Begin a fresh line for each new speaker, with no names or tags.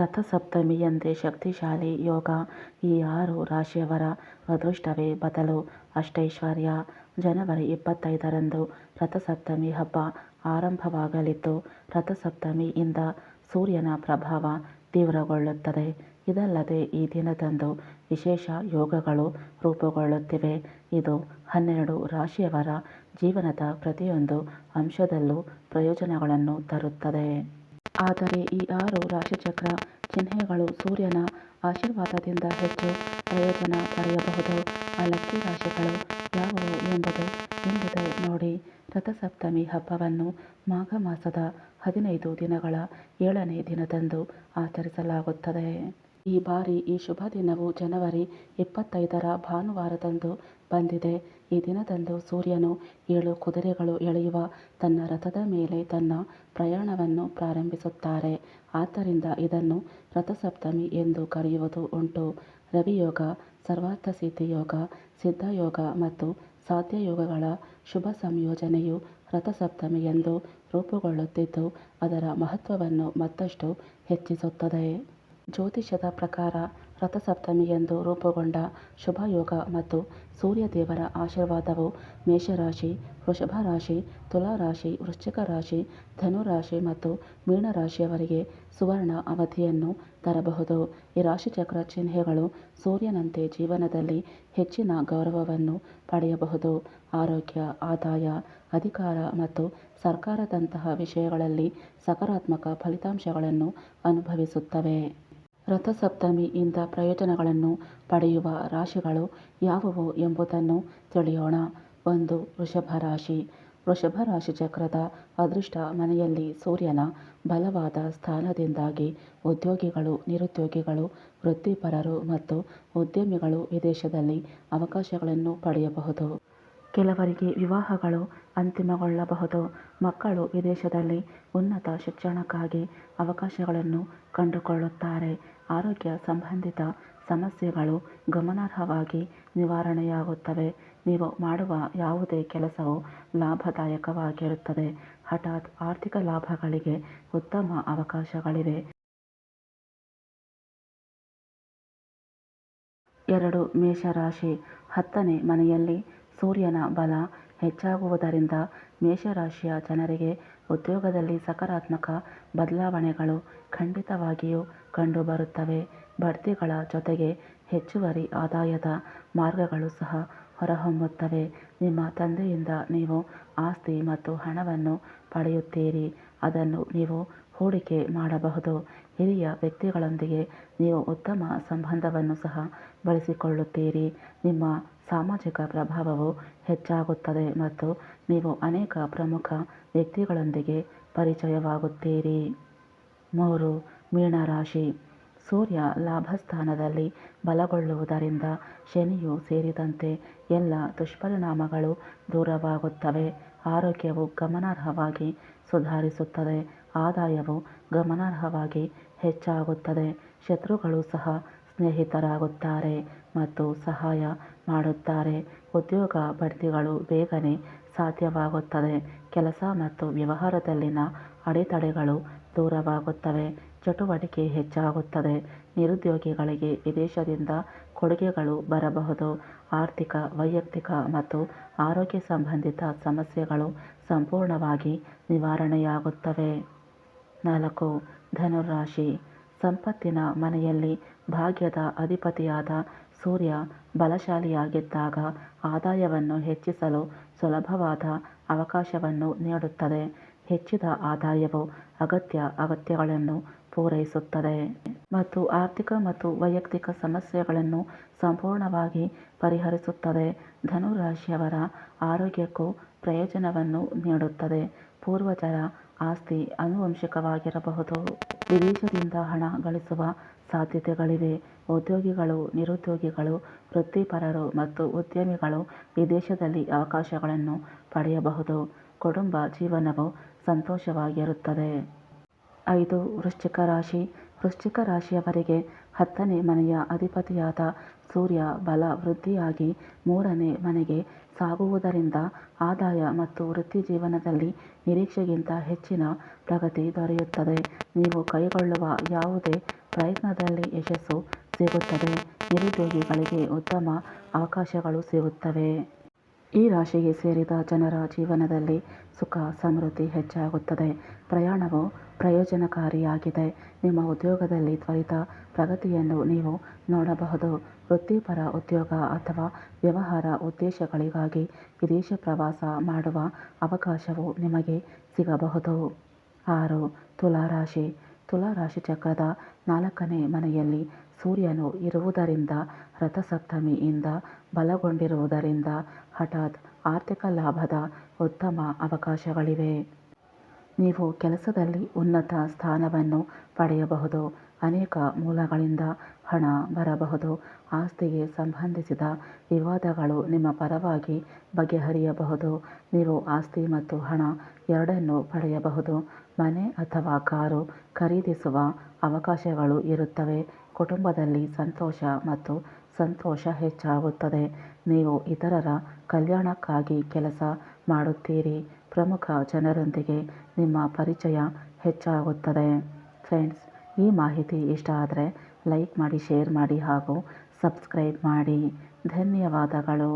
ರಥಸಪ್ತಮಿಯಂದೇ ಶಕ್ತಿಶಾಲಿ ಯೋಗ ಈ ಆರು ರಾಶಿಯವರ ಅದೃಷ್ಟವೇ ಬದಲು. ಅಷ್ಟೈಶ್ವರ್ಯ. ಜನವರಿ ಇಪ್ಪತ್ತೈದರಂದು ರಥಸಪ್ತಮಿ ಹಬ್ಬ ಆರಂಭವಾಗಲಿದ್ದು, ರಥಸಪ್ತಮಿಯಿಂದ ಸೂರ್ಯನ ಪ್ರಭಾವ ತೀವ್ರಗೊಳ್ಳುತ್ತದೆ. ಇದಲ್ಲದೆ ಈ ದಿನದಂದು ವಿಶೇಷ ಯೋಗಗಳು ರೂಪುಗೊಳ್ಳುತ್ತಿವೆ. ಇದು ಹನ್ನೆರಡು ರಾಶಿಯವರ ಜೀವನದ ಪ್ರತಿಯೊಂದು ಅಂಶದಲ್ಲೂ ಪ್ರಯೋಜನಗಳನ್ನು ತರುತ್ತದೆ. ಆದರೆ ಈ ಆರು ರಾಶಿಚಕ್ರ ಚಿಹ್ನೆಗಳು ಸೂರ್ಯನ ಆಶೀರ್ವಾದದಿಂದ ಹೆಚ್ಚು ಪ್ರಯೋಜನ ಪಡೆಯಬಹುದು. ಆ ಲಕ್ಕಿ ರಾಶಿಗಳು ಯಾವುವು ಎಂಬುದು ಇಲ್ಲಿದೆ ನೋಡಿ. ರಥಸಪ್ತಮಿ ಹಬ್ಬವನ್ನು ಮಾಘ ಮಾಸದ ಹದಿನೈದು ದಿನಗಳ ಏಳನೇ ದಿನದಂದು ಆಚರಿಸಲಾಗುತ್ತದೆ. ಈ ಬಾರಿ ಈ ಶುಭ ದಿನವು ಜನವರಿ ಇಪ್ಪತ್ತೈದರ ಭಾನುವಾರದಂದು ಬಂದಿದೆ. ಈ ದಿನದಂದು ಸೂರ್ಯನು ಏಳು ಕುದುರೆಗಳು ಎಳೆಯುವ ತನ್ನ ರಥದ ಮೇಲೆ ತನ್ನ ಪ್ರಯಾಣವನ್ನು ಪ್ರಾರಂಭಿಸುತ್ತಾರೆ. ಆದ್ದರಿಂದ ಇದನ್ನು ರಥಸಪ್ತಮಿ ಎಂದು ಕರೆಯುವುದು ಉಂಟು. ರವಿಯೋಗ ಸರ್ವಾರ್ಥ ಸಿದ್ಧಿಯೋಗ ಸಿದ್ಧಯೋಗ ಮತ್ತು ಸಾಧ್ಯಯೋಗಗಳ ಶುಭ ಸಂಯೋಜನೆಯು ರಥಸಪ್ತಮಿ ಎಂದು ರೂಪುಗೊಳ್ಳುತ್ತಿದ್ದು, ಅದರ ಮಹತ್ವವನ್ನು ಮತ್ತಷ್ಟು ಹೆಚ್ಚಿಸುತ್ತದೆ. ಜ್ಯೋತಿಷ್ಯದ ಪ್ರಕಾರ ರಥಸಪ್ತಮಿಯಂದು ರೂಪುಗೊಂಡ ಶುಭಯೋಗ ಮತ್ತು ಸೂರ್ಯದೇವರ ಆಶೀರ್ವಾದವು ಮೇಷರಾಶಿ ವೃಷಭ ರಾಶಿ ತುಲಾ ರಾಶಿ ವೃಶ್ಚಿಕ ರಾಶಿ ಧನು ರಾಶಿ ಮತ್ತು ಮೀನರಾಶಿಯವರಿಗೆ ಸುವರ್ಣ ಅವಧಿಯನ್ನು ತರಬಹುದು. ಈ ರಾಶಿಚಕ್ರ ಚಿಹ್ನೆಗಳು ಸೂರ್ಯನಂತೆ ಜೀವನದಲ್ಲಿ ಹೆಚ್ಚಿನ ಗೌರವವನ್ನು ಪಡೆಯಬಹುದು. ಆರೋಗ್ಯ, ಆದಾಯ, ಅಧಿಕಾರ ಮತ್ತು ಸರ್ಕಾರದಂತಹ ವಿಷಯಗಳಲ್ಲಿ ಸಕಾರಾತ್ಮಕ ಫಲಿತಾಂಶಗಳನ್ನು ಅನುಭವಿಸುತ್ತವೆ. ರಥಸಪ್ತಮಿಯಿಂದ ಪ್ರಯೋಜನಗಳನ್ನು ಪಡೆಯುವ ರಾಶಿಗಳು ಯಾವುವು ಎಂಬುದನ್ನು ತಿಳಿಯೋಣ. ಒಂದು, ವೃಷಭ ರಾಶಿ. ವೃಷಭ ರಾಶಿ ಚಕ್ರದ ಅದೃಷ್ಟ ಮನೆಯಲ್ಲಿ ಸೂರ್ಯನ ಬಲವಾದ ಸ್ಥಾನದಿಂದಾಗಿ ಉದ್ಯೋಗಿಗಳು, ನಿರುದ್ಯೋಗಿಗಳು, ವೃತ್ತಿಪರರು ಮತ್ತು ಉದ್ಯಮಿಗಳು ವಿದೇಶದಲ್ಲಿ ಅವಕಾಶಗಳನ್ನು ಪಡೆಯಬಹುದು. ಕೆಲವರಿಗೆ ವಿವಾಹಗಳು ಅಂತಿಮಗೊಳ್ಳಬಹುದು. ಮಕ್ಕಳು ವಿದೇಶದಲ್ಲಿ ಉನ್ನತ ಶಿಕ್ಷಣಕ್ಕಾಗಿ ಅವಕಾಶಗಳನ್ನು ಕಂಡುಕೊಳ್ಳುತ್ತಾರೆ. ಆರೋಗ್ಯ ಸಂಬಂಧಿತ ಸಮಸ್ಯೆಗಳು ಗಮನಾರ್ಹವಾಗಿ ನಿವಾರಣೆಯಾಗುತ್ತವೆ. ನೀವು ಮಾಡುವ ಯಾವುದೇ ಕೆಲಸವು ಲಾಭದಾಯಕವಾಗಿರುತ್ತದೆ. ಹಠಾತ್ ಆರ್ಥಿಕ ಲಾಭಗಳಿಗೆ ಉತ್ತಮ ಅವಕಾಶಗಳಿವೆ. ಎರಡು ಮೇಷರಾಶಿ. ಹತ್ತನೇ ಮನೆಯಲ್ಲಿ ಸೂರ್ಯನ ಬಲ ಹೆಚ್ಚಾಗುವುದರಿಂದ ಮೇಷರಾಶಿಯ ಜನರಿಗೆ ಉದ್ಯೋಗದಲ್ಲಿ ಸಕಾರಾತ್ಮಕ ಬದಲಾವಣೆಗಳು ಖಂಡಿತವಾಗಿಯೂ ಕಂಡುಬರುತ್ತವೆ. ಬಡ್ತಿಗಳ ಜೊತೆಗೆ ಹೆಚ್ಚುವರಿ ಆದಾಯದ ಮಾರ್ಗಗಳು ಸಹ ಹೊರಹೊಮ್ಮುತ್ತವೆ. ನಿಮ್ಮ ತಂದೆಯಿಂದ ನೀವು ಆಸ್ತಿ ಮತ್ತು ಹಣವನ್ನು ಪಡೆಯುತ್ತೀರಿ. ಅದನ್ನು ನೀವು ಹೂಡಿಕೆ ಮಾಡಬಹುದು. ಹಿರಿಯ ವ್ಯಕ್ತಿಗಳೊಂದಿಗೆ ನೀವು ಉತ್ತಮ ಸಂಬಂಧವನ್ನು ಸಹ ಬೆಳೆಸಿಕೊಳ್ಳುತ್ತೀರಿ. ನಿಮ್ಮ ಸಾಮಾಜಿಕ ಪ್ರಭಾವವು ಹೆಚ್ಚಾಗುತ್ತದೆ ಮತ್ತು ನೀವು ಅನೇಕ ಪ್ರಮುಖ ವ್ಯಕ್ತಿಗಳೊಂದಿಗೆ ಪರಿಚಯವಾಗುತ್ತೀರಿ. ಮೂರು, ಮೀನರಾಶಿ. ಸೂರ್ಯ ಲಾಭಸ್ಥಾನದಲ್ಲಿ ಬಲಗೊಳ್ಳುವುದರಿಂದ ಶನಿಯು ಸೇರಿದಂತೆ ಎಲ್ಲ ದುಷ್ಪರಿಣಾಮಗಳು ದೂರವಾಗುತ್ತವೆ. ಆರೋಗ್ಯವು ಗಮನಾರ್ಹವಾಗಿ ಸುಧಾರಿಸುತ್ತದೆ, ಆದಾಯವು ಗಮನಾರ್ಹವಾಗಿ ಹೆಚ್ಚಾಗುತ್ತದೆ, ಶತ್ರುಗಳು ಸಹ ಸ್ನೇಹಿತರಾಗುತ್ತಾರೆ ಮತ್ತು ಸಹಾಯ ಮಾಡುತ್ತಾರೆ. ಉದ್ಯೋಗ ಬಡ್ತಿಗಳು ಬೇಗನೆ ಸಾಧ್ಯವಾಗುತ್ತದೆ. ಕೆಲಸ ಮತ್ತು ವ್ಯವಹಾರದಲ್ಲಿನ ಅಡೆತಡೆಗಳು ದೂರವಾಗುತ್ತವೆ. ಚಟುವಟಿಕೆ ಹೆಚ್ಚಾಗುತ್ತದೆ. ನಿರುದ್ಯೋಗಿಗಳಿಗೆ ವಿದೇಶದಿಂದ ಕೊಡುಗೆಗಳು ಬರಬಹುದು. ಆರ್ಥಿಕ, ವೈಯಕ್ತಿಕ ಮತ್ತು ಆರೋಗ್ಯ ಸಂಬಂಧಿತ ಸಮಸ್ಯೆಗಳು ಸಂಪೂರ್ಣವಾಗಿ ನಿವಾರಣೆಯಾಗುತ್ತವೆ. ನಾಲ್ಕು, ಧನುರಾಶಿ. ಸಂಪತ್ತಿನ ಮನೆಯಲ್ಲಿ ಭಾಗ್ಯದ ಅಧಿಪತಿಯಾದ ಸೂರ್ಯ ಬಲಶಾಲಿಯಾಗಿದ್ದಾಗ ಆದಾಯವನ್ನು ಹೆಚ್ಚಿಸಲು ಸುಲಭವಾದ ಅವಕಾಶವನ್ನು ನೀಡುತ್ತದೆ. ಹೆಚ್ಚಿದ ಆದಾಯವು ಅಗತ್ಯ ಅಗತ್ಯಗಳನ್ನು ಪೂರೈಸುತ್ತದೆ. ಮತ್ತು ಆರ್ಥಿಕ ಮತ್ತು ವೈಯಕ್ತಿಕ ಸಮಸ್ಯೆಗಳನ್ನು ಸಂಪೂರ್ಣವಾಗಿ ಪರಿಹರಿಸುತ್ತದೆ. ಧನುರಾಶಿಯವರ ಆರೋಗ್ಯಕ್ಕೂ ಪ್ರಯೋಜನವನ್ನು ನೀಡುತ್ತದೆ. ಪೂರ್ವಜರ ಆಸ್ತಿ ಆನುವಂಶಿಕವಾಗಿರಬಹುದು. ವಿದೇಶದಿಂದ ಹಣ ಗಳಿಸುವ ಸಾಧ್ಯತೆಗಳಿವೆ. ಉದ್ಯೋಗಿಗಳು, ನಿರುದ್ಯೋಗಿಗಳು, ವೃತ್ತಿಪರರು ಮತ್ತು ಉದ್ಯಮಿಗಳು ವಿದೇಶದಲ್ಲಿ ಅವಕಾಶಗಳನ್ನು ಪಡೆಯಬಹುದು. ಕುಟುಂಬ ಜೀವನವು ಸಂತೋಷವಾಗಿರುತ್ತದೆ. ಐದು ವೃಶ್ಚಿಕ ರಾಶಿ. ವೃಶ್ಚಿಕ ರಾಶಿಯವರಿಗೆ ಹತ್ತನೇ ಮನೆಯ ಅಧಿಪತಿಯಾದ ಸೂರ್ಯ ಬಲ ವೃದ್ಧಿಯಾಗಿ ಮೂರನೇ ಮನೆಗೆ ಸಾಗುವುದರಿಂದ ಆದಾಯ ಮತ್ತು ವೃತ್ತಿ ಜೀವನದಲ್ಲಿ ನಿರೀಕ್ಷೆಗಿಂತ ಹೆಚ್ಚಿನ ಪ್ರಗತಿ ದೊರೆಯುತ್ತದೆ. ನೀವು ಕೈಗೊಳ್ಳುವ ಯಾವುದೇ ಪ್ರಯತ್ನದಲ್ಲಿ ಯಶಸ್ಸು ಸಿಗುತ್ತದೆ. ನಿರುದ್ಯೋಗಿಗಳಿಗೆ ಉತ್ತಮ ಅವಕಾಶಗಳು ಸಿಗುತ್ತವೆ. ಈ ರಾಶಿಗೆ ಸೇರಿದ ಜನರ ಜೀವನದಲ್ಲಿ ಸುಖ, ಸಮೃದ್ಧಿ ಹೆಚ್ಚಾಗುತ್ತದೆ. ಪ್ರಯಾಣವು ಪ್ರಯೋಜನಕಾರಿಯಾಗಿದೆ. ನಿಮ್ಮ ಉದ್ಯೋಗದಲ್ಲಿ ತ್ವರಿತ ಪ್ರಗತಿಯನ್ನು ನೀವು ನೋಡಬಹುದು. ವೃತ್ತಿಪರ ಉದ್ಯೋಗ ಅಥವಾ ವ್ಯವಹಾರ ಉದ್ದೇಶಗಳಿಗಾಗಿ ವಿದೇಶ ಪ್ರವಾಸ ಮಾಡುವ ಅವಕಾಶವು ನಿಮಗೆ ಸಿಗಬಹುದು. ಆರು, ತುಲಾರಾಶಿ. ತುಲಾರಾಶಿ ಚಕ್ರದ ನಾಲ್ಕನೇ ಮನೆಯಲ್ಲಿ ಸೂರ್ಯನು ಇರುವುದರಿಂದ, ರಥಸಪ್ತಮಿಯಿಂದ ಬಲಗೊಂಡಿರುವುದರಿಂದ ಹಠಾತ್ ಆರ್ಥಿಕ ಲಾಭದ ಉತ್ತಮ ಅವಕಾಶಗಳಿವೆ. ನೀವು ಕೆಲಸದಲ್ಲಿ ಉನ್ನತ ಸ್ಥಾನವನ್ನು ಪಡೆಯಬಹುದು. ಅನೇಕ ಮೂಲಗಳಿಂದ ಹಣ ಬರಬಹುದು. ಆಸ್ತಿಗೆ ಸಂಬಂಧಿಸಿದ ವಿವಾದಗಳು ನಿಮ್ಮ ಪರವಾಗಿ ಬಗೆಹರಿಯಬಹುದು. ನೀವು ಆಸ್ತಿ ಮತ್ತು ಹಣ ಎರಡನ್ನೂ ಪಡೆಯಬಹುದು. ಮನೆ ಅಥವಾ ಕಾರು ಖರೀದಿಸುವ ಅವಕಾಶಗಳು ಇರುತ್ತವೆ. ಕುಟುಂಬದಲ್ಲಿ ಸಂತೋಷ ಮತ್ತು ಸಂತೋಷ ಹೆಚ್ಚಾಗುತ್ತದೆ. ನೀವು ಇತರರ ಕಲ್ಯಾಣಕ್ಕಾಗಿ ಕೆಲಸ ಮಾಡುತ್ತೀರಿ. ಪ್ರಮುಖ ಜನರೊಂದಿಗೆ ನಿಮ್ಮ ಪರಿಚಯ ಹೆಚ್ಚಾಗುತ್ತದೆ. ಫ್ರೆಂಡ್ಸ್, ಈ ಮಾಹಿತಿ ಇಷ್ಟ ಆದರೆ ಲೈಕ್ ಮಾಡಿ, ಶೇರ್ ಮಾಡಿ ಹಾಗೂ ಸಬ್ಸ್ಕ್ರೈಬ್ ಮಾಡಿ. ಧನ್ಯವಾದಗಳು.